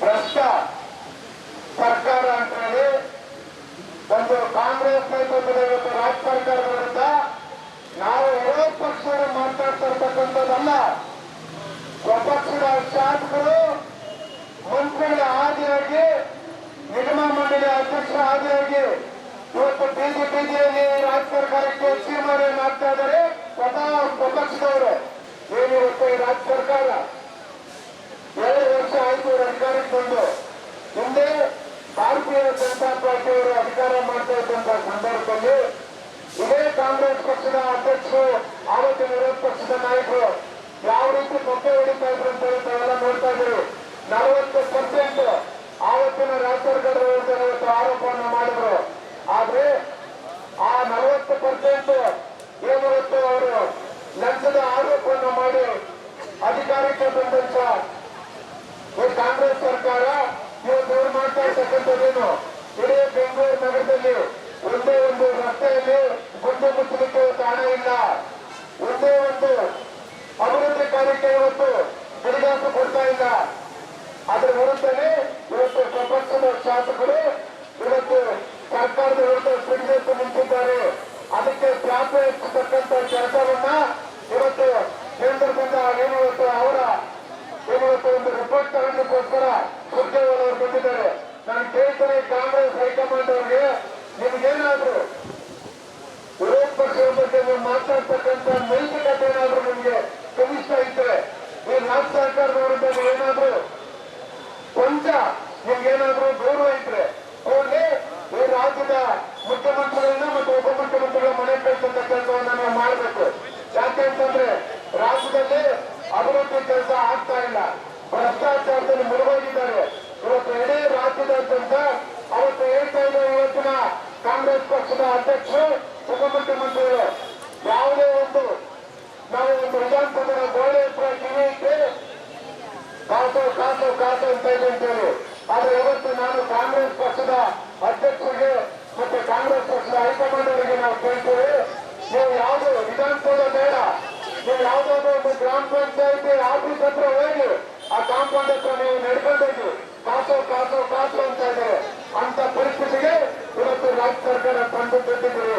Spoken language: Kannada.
ಭ್ರಷ್ಟ ಸರ್ಕಾರ ಅಂತ ಹೇಳಿ ಒಂದು ಕಾಂಗ್ರೆಸ್ ನೇತೃತ್ವದ ಇವತ್ತು ರಾಜ್ಯ ಸರ್ಕಾರದ ವಿರುದ್ಧ ನಾವು ವಿರೋಧ ಪಕ್ಷಗಳು ಮಾತಾಡ್ತಾ ಇರ್ತಕ್ಕಂಥದ್ದಲ್ಲ ಸ್ವಪಕ್ಷದ ಶಾಸಕರು ಮಂತ್ರಿಗಳ ಹಾದಿಯಾಗಿ, ನಿಗಮ ಮಂಡಳಿ ಅಧ್ಯಕ್ಷ ಹಾದಿಯಾಗಿ ಇವತ್ತು ಬಿಜೆಪಿ ರಾಜ್ಯ ಸರ್ಕಾರಕ್ಕೆ ಚೀಮಾರಿಯನ್ನು ಹಾಕ್ತಾ ಇದ್ದಾರೆ ಸ್ವತಃ ಸ್ವಪಕ್ಷದವರು. ಸರ್ಕಾರ ಎರಡು ವರ್ಷ ಆಯ್ತು ಇವರು ಅಧಿಕಾರಕ್ಕೆ ಬಂದು. ಹಿಂದೆ ಭಾರತೀಯ ಜನತಾ ಪಾರ್ಟಿಯವರು ಅಧಿಕಾರ ಮಾಡ್ತಾ ಇದ್ದಂತ ಸಂದರ್ಭದಲ್ಲಿ ಇದೇ ಕಾಂಗ್ರೆಸ್ ಪಕ್ಷದ ಅಧ್ಯಕ್ಷರು ಆವತ್ತಿನ ವಿರೋಧ ಪಕ್ಷದ ನಾಯಕರು, ಯಾವ ರೀತಿ ಮೊಟ್ಟೆ ಹೊಡಿತಾ ಇದ್ರು ಅಂತ ಹೇಳಿ ನಾವೆಲ್ಲ ನೋಡ್ತಾ ಇದ್ರು ನಲವತ್ತು ಪರ್ಸೆಂಟ್ ಆವತ್ತಿನ ರಾಜ್ಯ ಸರ್ಕಾರದ ವಿರುದ್ಧ ಆರೋಪವನ್ನು ಮಾಡಿದ್ರು. ಆದ್ರೆ ಆ ನಲವತ್ತು ಪರ್ಸೆಂಟ್ ಏನಿರುತ್ತೋ ಅವರು ಲಂಚದ ಆರೋಪವನ್ನು ಮಾಡಿ ಅಧಿಕಾರಕ್ಕೆ ಬಂದಂತ ಈ ಕಾಂಗ್ರೆಸ್ ಸರ್ಕಾರ ಇವತ್ತು ಇವ್ರು ಮಾಡ್ತಾ ಇರ್ತಕ್ಕಂಥದ್ದೇನು ಇಡೀ ಬೆಂಗಳೂರು ನಗರದಲ್ಲಿ ಒಂದೇ ಒಂದು ರಸ್ತೆಯಲ್ಲಿ ಗುಂಡು ಮುಚ್ಚಲಿಕ್ಕೆ ಹಣ ಇಲ್ಲ. ಒಂದೇ ಒಂದು ಅಭಿವೃದ್ಧಿ ಕಾರ್ಯಕ್ಕೆ ಇವತ್ತು ಕಡಿದಾಸು ಕೊಡ್ತಾ ಇಲ್ಲ. ಅದರ ವಿರುದ್ಧನೇ ಇವತ್ತು ಪ್ರಪಂಚದ ಶಾಸಕರು ಇವತ್ತು ಸರ್ಕಾರದ ವಿರುದ್ಧ ಸಿಡಿದೆದ್ದು ನಿಂತಿದ್ದಾರೆ. ಅದಕ್ಕೆ ತ್ಯಾಪ ಹೆಚ್ಚತಕ್ಕಂಥ ಕೆಲಸವನ್ನ ಇವತ್ತು ಕೇಂದ್ರದಿಂದ ಏನು ಅವರ ಇವತ್ತು ಒಂದು ರಿಪೋರ್ಟ್ ತಗೊಂಡಕ್ಕೋಸ್ಕರ ಸುರ್ಜೇವಾಲ ಅವರು ಬಂದಿದ್ದಾರೆ. ನಾನು ಕೇಳ್ತೇನೆ ಕಾಂಗ್ರೆಸ್ ಹೈಕಮಾಂಡ್ ಅವರಿಗೆ, ನಿಮ್ಗೇನಾದ್ರು ವಿರೋಧ ಪಕ್ಷದ ಬಗ್ಗೆ ನೀವು ಮಾತಾಡ್ತಕ್ಕಂಥ ನೈತಿಕತೆ ಏನಾದ್ರು ನಿಮ್ಗೆ ಕನಿಷ್ಠ ಇದ್ರೆ ಈ ರಾಜ್ಯ ಸರ್ಕಾರದವರಿಂದ ಏನಾದ್ರು ಕೊಂಚ ನಿಮ್ಗೇನಾದ್ರು ಗೌರವ ಇದ್ರೆ ಅವ್ರಿಗೆ ಈ ರಾಜ್ಯದ ಮುಖ್ಯಮಂತ್ರಿಗಳನ್ನ ಮತ್ತು ಉಪಮುಖ್ಯಮಂತ್ರಿಗಳ ಮನೆ ಕಳಿಸತಕ್ಕಂಥವನ್ನ ನೀವು ಮಾಡಬೇಕು. ಯಾಕೆಂತಂದ್ರೆ ರಾಜ್ಯದಲ್ಲಿ ಅಭಿವೃದ್ಧಿ ಕೆಲಸ ಆಗ್ತಾ ಇಲ್ಲ. ಭ್ರಷ್ಟಾಚಾರದಲ್ಲಿ ಮುಳುಗೋಗಿದ್ದಾರೆ. ಇವತ್ತು ಇಡೀ ರಾಜ್ಯದಾದ್ಯಂತ ಅವತ್ತು ಹೇಳ್ತಾ ಇದೆ ಇವತ್ತಿನ ಕಾಂಗ್ರೆಸ್ ಪಕ್ಷದ ಅಧ್ಯಕ್ಷರು ಉಪಮುಖ್ಯಮಂತ್ರಿಗಳು ಯಾವುದೇ ಒಂದು ನಾವು ಒಂದು ವಿಧಾನಸಭೆಯ ಗೋಡೆ ಹತ್ರ ಕಿವಿ ಇಟ್ಟು ಕಾಸು ಕಾಸು ಕಾಸು ಅಂತ ಅಂತೇಳಿ ಆದ್ರೆ ಇವತ್ತು ನಾನು ಕಾಂಗ್ರೆಸ್ ಪಕ್ಷದ ಅಧ್ಯಕ್ಷರಿಗೆ ಮತ್ತೆ ಕಾಂಗ್ರೆಸ್ ಪಕ್ಷದ ಹೈಕಮಾಂಡ್ ಅವರಿಗೆ ನಾವು ಕೇಳ್ತೇವೆ, ನೀವು ಯಾವುದು ವಿಧಾನಸೌಧ ಬೇಡ ನೀವು ಯಾವುದಾದ್ರೂ ಒಂದು ಗ್ರಾಮ ಪಂಚಾಯತಿ ಆಫೀಸ್ ಹತ್ರ ಹೋಗಿ ಆ ಕಾಂಪೌಂಡ್ ಹತ್ರ ನೀವು ನಡ್ಕೊಂಡು ಹೋಗಿ, ಕಾಸು ಕಾಸು ಕಾಸು ಅಂತ ಇದ್ದಾರೆ. ಅಂತ ಪರಿಸ್ಥಿತಿಗೆ ಇವತ್ತು ರಾಜ್ಯ ಸರ್ಕಾರ ತಂದು ಬಿಟ್ಟಿದ್ದೀರಿ